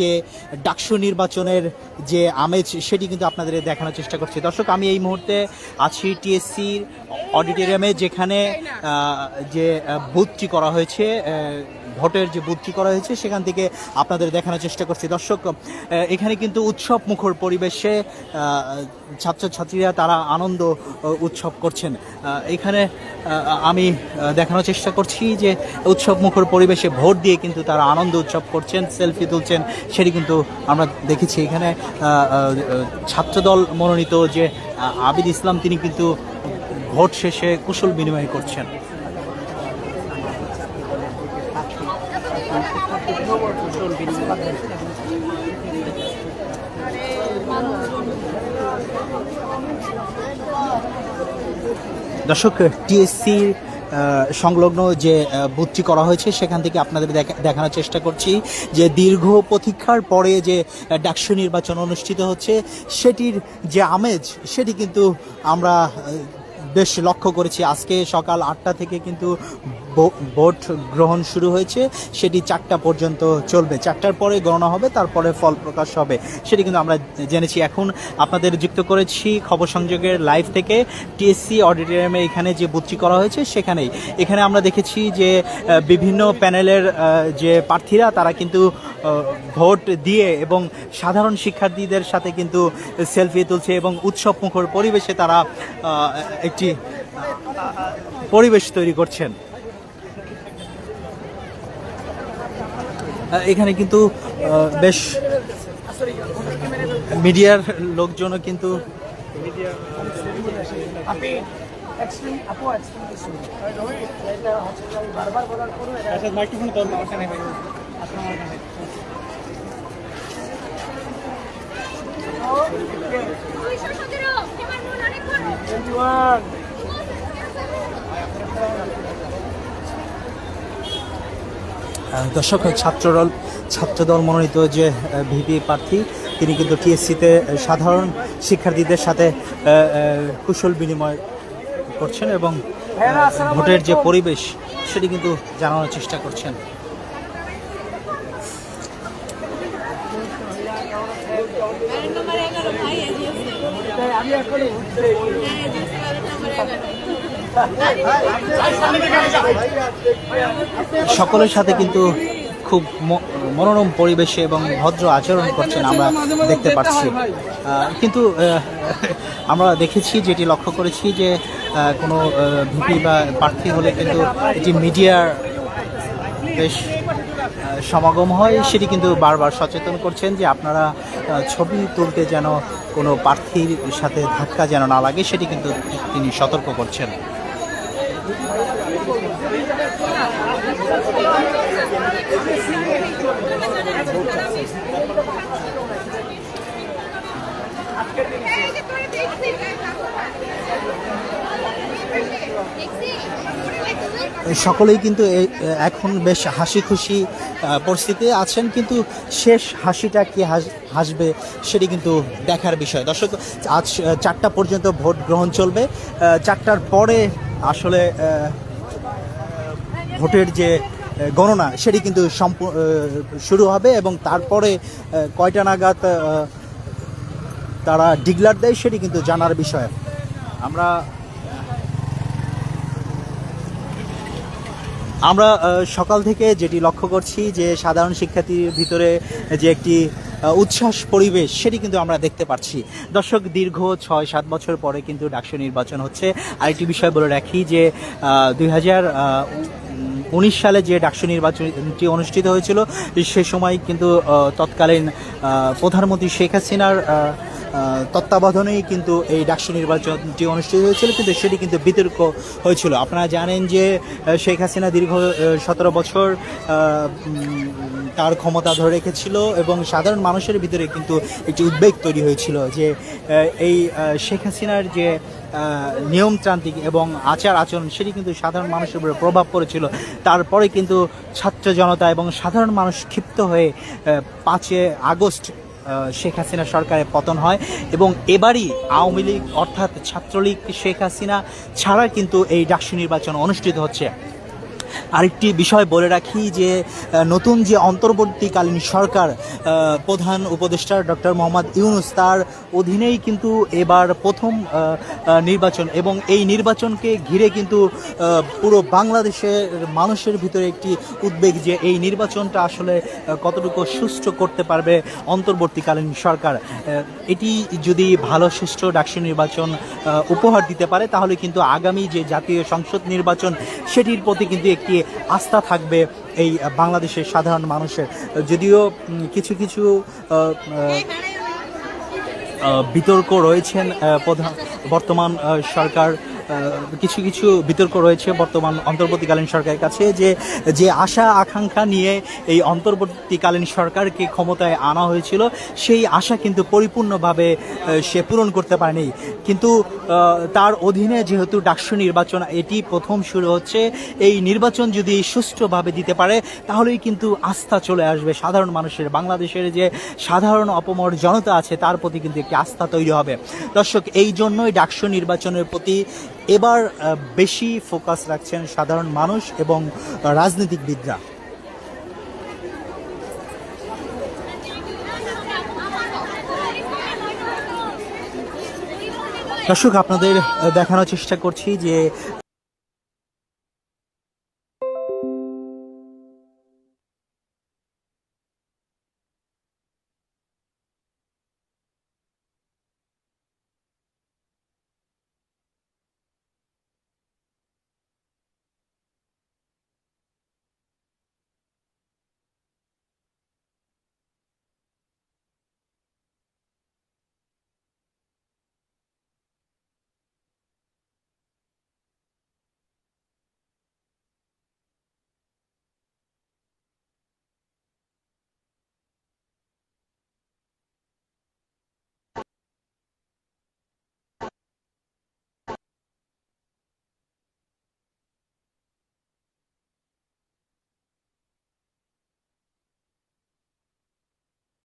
যে ডাকসু নির্বাচনের যে আমেজ, সেটি কিন্তু আপনাদের দেখানোর চেষ্টা করছি। দর্শক, আমি এই মুহূর্তে আছি টিএসসির অডিটোরিয়ামে, যেখানে যে বুথটি করা হয়েছে ভোটের যে বুথটি করা হয়েছে, সেখান থেকে আপনাদের দেখানোর চেষ্টা করছি। দর্শক এখানে কিন্তু উৎসব মুখর পরিবেশে ছাত্রছাত্রীরা তারা আনন্দ উৎসব করছেন। এখানে আমি দেখানোর চেষ্টা করছি যে উৎসব মুখর পরিবেশে ভোট দিয়ে কিন্তু তারা আনন্দ উৎসব করছেন, সেলফি তুলছেন সেটি কিন্তু আমরা দেখেছি। এখানে ছাত্রদল মনোনীত যে আবিদ ইসলাম, তিনি কিন্তু ভোট শেষে কুশল বিনিময় করছেন। দর্শক টিএসসি সংলগ্ন যে বুথটি করা হয়েছে, সেখান থেকে আপনাদের দেখা- দেখানোর চেষ্টা করছি যে দীর্ঘ প্রতীক্ষার পরে যে ডাকসু নির্বাচন অনুষ্ঠিত হচ্ছে, সেটির যে আমেজ, সেটি কিন্তু আমরা বেশ লক্ষ্য করেছি। আজকে সকাল আটটা থেকে কিন্তু ভোট গ্রহণ শুরু হয়েছে। সেটি চারটা পর্যন্ত চলবে। চারটার পরে গণনা হবে, তারপরে ফল প্রকাশ হবে। সেটি কিন্তু আমরা জেনেছি। এখন আপনাদের যুক্ত করেছি খবর সংযোগের লাইভ থেকে। টিএসসি অডিটোরিয়ামে এখানে যে বুথটি করা হয়েছে, সেখানেই। এখানে আমরা দেখেছি যে বিভিন্ন প্যানেলের যে প্রার্থীরা, তারা কিন্তু ভোট দিয়ে এবং সাধারণ শিক্ষার্থীদের সাথে কিন্তু সেলফি তুলছে এবং উৎসব মুখর পরিবেশে তারা একটি পরিবেশ তৈরি করছেন। এখানে কিন্তু বেশ মিডিয়ার লোকজনও কিন্তু আপনি এক্সট্রিম দর্শক, ছাত্রদল ছাত্রদল মনোনীত যে ভিপি প্রার্থী, তিনি কিন্তু টিএসসিতে সাধারণ শিক্ষার্থীদের সাথে কুশল বিনিময় করছেন এবং ভোটের যে পরিবেশ, সেটি কিন্তু জানানোর চেষ্টা করছেন। আমি সকলের সাথে কিন্তু খুব মনোরম পরিবেশে এবং ভদ্র আচরণ করছেন আমরা দেখতে পাচ্ছি। কিন্তু আমরা দেখেছি, যেটি লক্ষ্য করেছি যে কোনো ভিপি বা প্রার্থী হলে কিন্তু এটি মিডিয়ার বেশ সমাগম হয়। সেটি কিন্তু বারবার সচেতন করছেন যে আপনারা ছবি তুলতে যেন কোনো প্রার্থীর সাথে ধাক্কা যেন না লাগে, সেটি কিন্তু তিনি সতর্ক করছেন। সকলেই কিন্তু এখন বেশ হাসি খুশি পরিস্থিতি আছেন, কিন্তু শেষ হাসিটা কি হাসবে সেটি কিন্তু দেখার বিষয়। দর্শক, আজ চারটা পর্যন্ত ভোট গ্রহণ চলবে। চারটার পরে আসলে ভোটের যে গণনা সেটি কিন্তু শুরু হবে এবং তারপরে কয়টা নাগাদ তারা ডিগলার দেয় সেটি কিন্তু জানার বিষয়। আমরা আমরা সকাল থেকে যেটি লক্ষ্য করছি যে সাধারণ শিক্ষার্থীর ভিতরে যে একটি উচ্ছ্বাস পরিবেশ সেটি কিন্তু আমরা দেখতে পাচ্ছি। দর্শক, দীর্ঘ ছয় সাত বছর পরে কিন্তু ডাকসু নির্বাচন হচ্ছে। আরেকটি বিষয় বলে রাখি যে দুই উনিশ সালে যে ডাকসু নির্বাচনটি অনুষ্ঠিত হয়েছিল, সে সময় কিন্তু তৎকালীন প্রধানমন্ত্রী শেখ হাসিনার তত্ত্বাবধানেই কিন্তু এই ডাকসু নির্বাচনটি অনুষ্ঠিত হয়েছিল, কিন্তু সেটি কিন্তু বিতর্ক হয়েছিল। আপনারা জানেন যে শেখ হাসিনা দীর্ঘ সতেরো বছর তার ক্ষমতা ধরে রেখেছিল এবং সাধারণ মানুষের ভিতরে কিন্তু একটি উদ্বেগ তৈরি হয়েছিল যে এই শেখ হাসিনার যে নিয়মতান্ত্রিক এবং আচার আচরণ, সেটি কিন্তু সাধারণ মানুষের উপরে প্রভাব পড়েছিল। তারপরে কিন্তু ছাত্র জনতা এবং সাধারণ মানুষ ক্ষিপ্ত হয়ে পাঁচে আগস্ট শেখ হাসিনা সরকারের পতন হয় এবং এবারই আওয়ামী লীগ অর্থাৎ ছাত্রলীগ শেখ হাসিনা ছাড়া কিন্তু এই ডাকসু নির্বাচন অনুষ্ঠিত হচ্ছে। আরেকটি বিষয় বলে রাখি যে নতুন যে অন্তর্বর্তীকালীন সরকার প্রধান উপদেষ্টা ডক্টর মোহাম্মদ ইউনুস, তার অধীনেই কিন্তু এবার প্রথম নির্বাচন এবং এই নির্বাচনকে ঘিরে কিন্তু পুরো বাংলাদেশের মানুষের ভিতরে একটি উদ্বেগ যে এই নির্বাচনটা আসলে কতটুকু সুষ্ঠু করতে পারবে অন্তর্বর্তীকালীন সরকার। এটি যদি ভালো, সুষ্ঠু ডাকসু নির্বাচন উপহার দিতে পারে, তাহলে কিন্তু আগামী যে জাতীয় সংসদ নির্বাচন, সেটির প্রতি কিন্তু একটি আস্থা থাকবে এই বাংলাদেশের সাধারণ মানুষের। যদিও কিছু কিছু বিতর্ক রয়েছেন প্রধান বর্তমান সরকার কিছু কিছু বিতর্ক রয়েছে বর্তমান অন্তর্বর্তীকালীন সরকারের কাছে যে যে আশা, আকাঙ্ক্ষা নিয়ে এই অন্তর্বর্তীকালীন সরকারকে ক্ষমতায় আনা হয়েছিল, সেই আশা কিন্তু পরিপূর্ণভাবে সে পূরণ করতে পারেনি। কিন্তু তার অধীনে যেহেতু ডাকসু নির্বাচন, এটি প্রথম শুরু হচ্ছে, এই নির্বাচন যদি সুষ্ঠুভাবে দিতে পারে, তাহলেই কিন্তু আস্থা চলে আসবে সাধারণ মানুষের। বাংলাদেশের যে সাধারণ অপমর জনতা আছে, তার প্রতি কিন্তু একটি আস্থা তৈরি হবে। দর্শক, এই জন্যই ডাকসু নির্বাচনের প্রতি এবার বেশি ফোকাস রাখছেন সাধারণ মানুষ এবং রাজনীতিকবিদরা। দর্শক আপনাদের দেখানোর চেষ্টা করছি যে